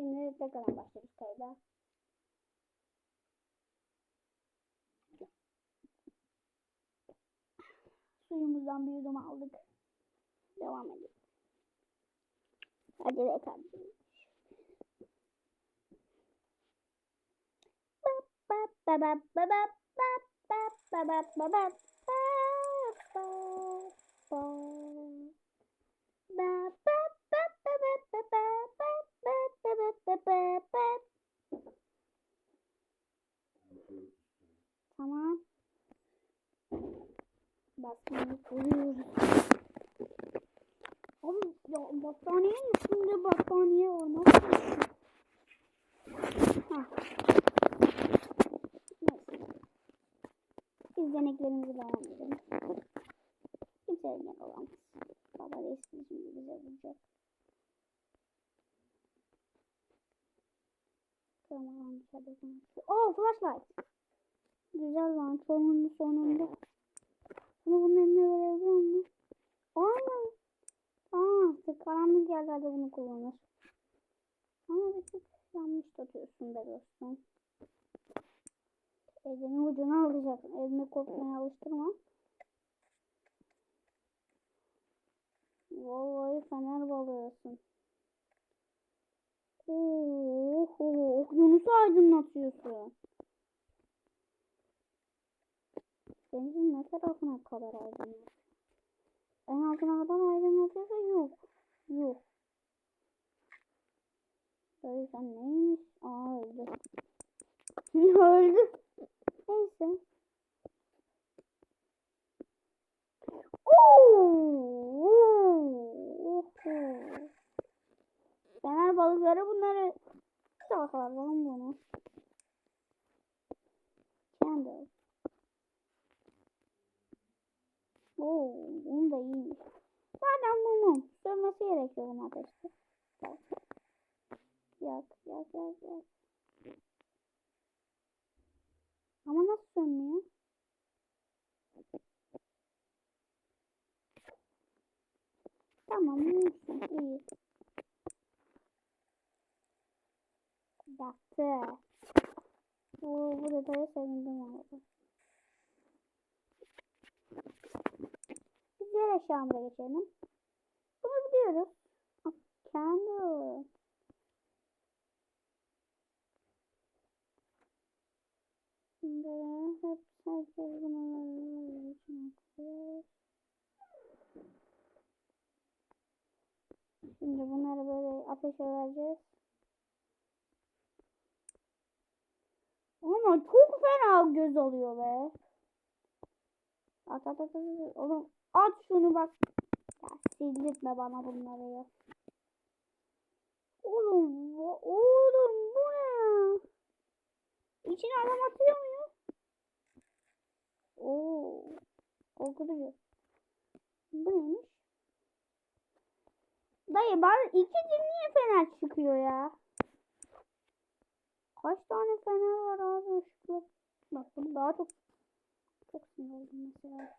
Şimdi tekrardan başlıyoruz kayda. Suyumuzdan bir yudum aldık. Devam edelim. Ba ba ba ba ba ba ba ba ba ba ba ba ba. Basmayı koyuyoruz. Oğlum ya battaniyenin üstünde battaniye var. Nasıl? Hah. Deneklerimize devam edelim. Kimse engel olamaz. Baba reis şimdi bize vuracak. Tamam konuşuyor. Oh flashlight. Güzel lan sonunda sonunda. Bunu bunun eline verebiliyor muyum? Aynen. Tamam artık karanlık yerlerde bunu kullanır. Ama bir tık yanlış tutuyorsun be dostum. Elini ucuna alacaksın. Elini korkmaya alıştırma. Vallahi fener balığısın. Oh, oh, Yunus'u aydınlatıyorsun. Denizin ne tarafına kadar aydınlatıyor? En altına kadar aydınlatıyorsa yok. Yok. Dayı sen neymiş? Aa öldü. öldü. Neyse. Oo! Oo! Fener balıkları bunları saklar lan bunu. Candle. Oo, bunu da iyiymiş. Zaten bunu sönmesi gerekiyor bunun ateşte. Yak, yak, yak, yak. Ama nasıl sönmüyor? Tamam, olsun, iyi. Yaktı. Bu, bu detaya sevindim abi. Biz diğer eşyamıza geçelim. Bunu biliyoruz. Ah, Candle. Şimdi hep herkes bunu. Şimdi bunları böyle ateşe vereceğiz. Ama çok fena göz oluyor be. At at at. at. Oğlum at şunu bak. Ya sildirtme bana bunları ya. Oğlum bu, oğlum bu ne? İçine adam atıyor mu ya? Oo. Korkutucu. Bu neymiş? Dayı bari iki gün niye fener çıkıyor ya? Kaç tane fener var abi? Bak bunu daha çok çok sinir oldum mesela.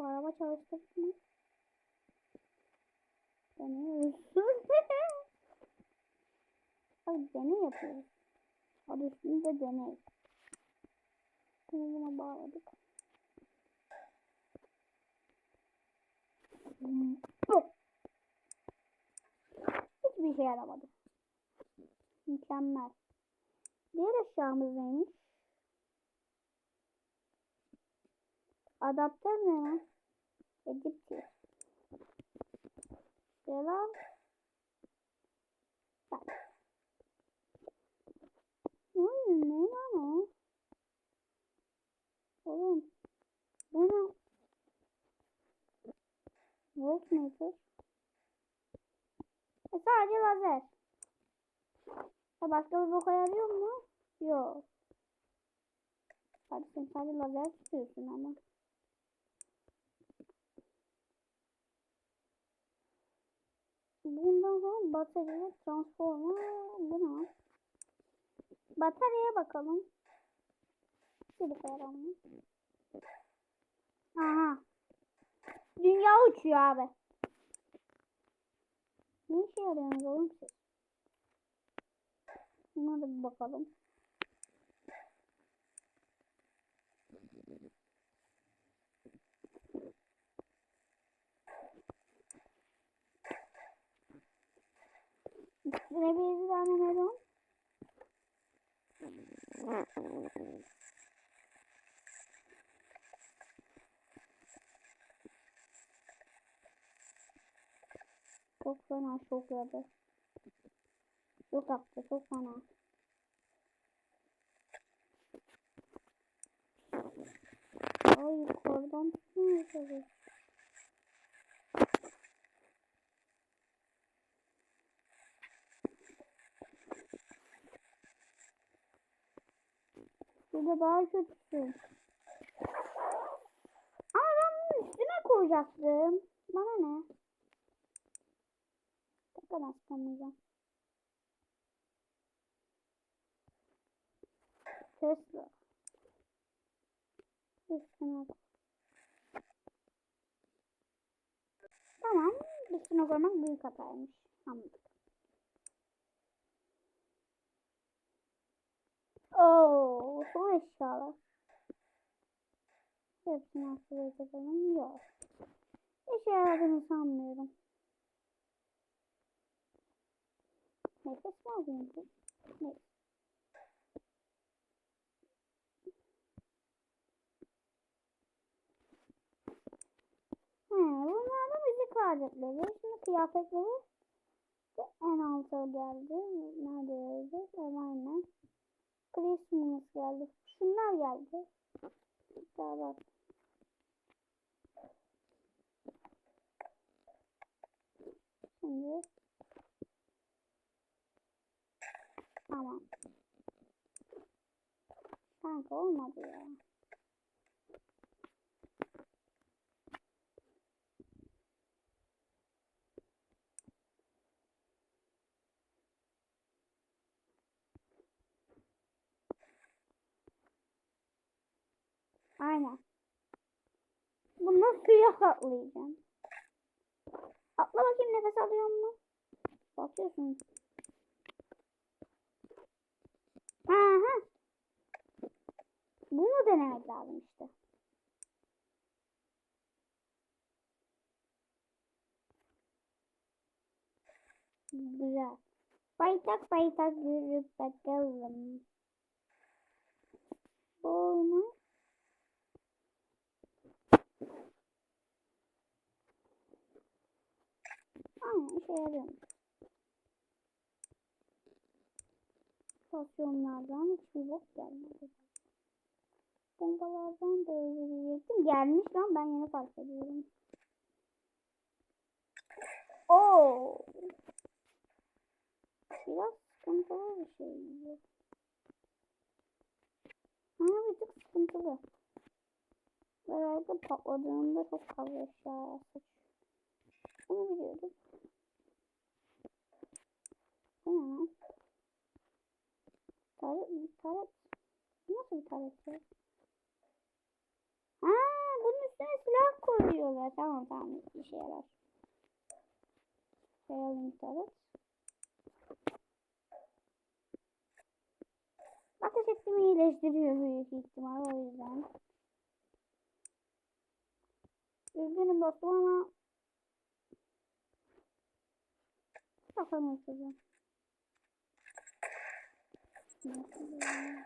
Bu araba çalıştık mı? Deniyoruz. Abi deney yapıyoruz. Adı üstünde deney. Bunu buna bağladık. Hmm. Hiçbir şey yaramadı. Mükemmel. Diğer eşyamız neymiş? Adaptör ne ya? Edipti. Selam. Bak. Hmm, ne lan o? Oğlum. Bu ne? Voltmeter. E sadece lazer. E başka bir boka yarıyor mu? Yok. Hadi sen sadece lazer tutuyorsun ama. Bundan sonra batarya transformer bu ne? Bataryaya bakalım. Şöyle koyalım. Aha. Dünya uçuyor abi. Ne işe yarıyorsunuz oğlum? Buna da bir bakalım. Tane melon. Çok fena çok yadı. Çok attı çok fena. Ay yukarıdan tutmuyor tabii. Burada daha kötüsü. Ama ben bunu üstüne koyacaktım. Bana ne? Tekrar açamayacağım. Tesla. Üstüne. Tamam. Üstüne koymak büyük hataymış. Anladık. Oo, eşyalar. Hepsini aktive edelim. Yok. İşe yaradığını sanmıyorum. Nefes mi alayım? Neyse. Bunlar da müzik aletleri. Şimdi kıyafetleri en alta geldi. Nerede geldi. Şunlar geldi. Daha bak. Şimdi Tamam. Kanka olmadı ya. Bunu suya katlayacağım. Atla bakayım nefes alıyor mu? Bakıyorsun. Aha. Bunu denemek lazım işte. Güzel. Baytak baytak yürüp bakalım. Olmaz. Aynen işe yarıyor. Stasyonlardan hiçbir bok gelmedi. Bombalardan da öyle diyecektim. Gelmiş lan ben yeni fark ediyorum. Oo. Biraz sıkıntılı bir şey. Ha bir tık sıkıntılı. Herhalde patladığında çok fazla eşya. Bunu biliyordum. Lan? Taret mi? Taret. Nasıl bir taret ya? Ha, bunun üstüne silah koyuyorlar. Tamam tamam işe yarar. Koyalım taret. Ateş ettiğimi iyileştiriyor büyük ihtimal o yüzden. Üzgünüm dostum ama Kafamı ısıracağım. Kaçtığını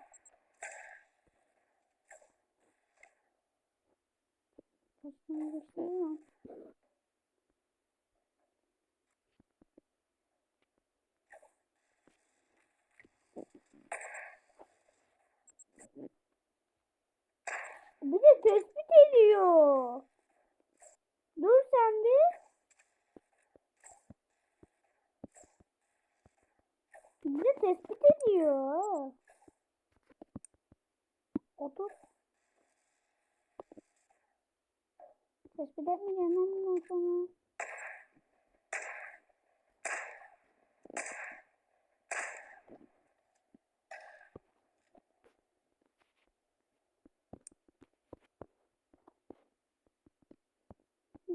gösteriyor. Bir de tespit ediyor. Dur sen bir. Bir de ediyor. Otur. Tespit etmeyeceğim ben bundan sonra.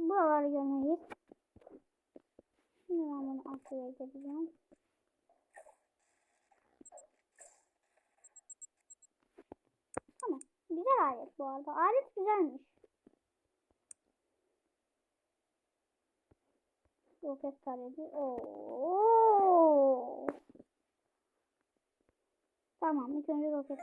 buraları görmeyiz. Şimdi ben bunu aktive edebiliyorum. Tamam. Güzel alet bu arada. Alet güzelmiş. Roket taredi. Oo. Tamam ilk önce roket.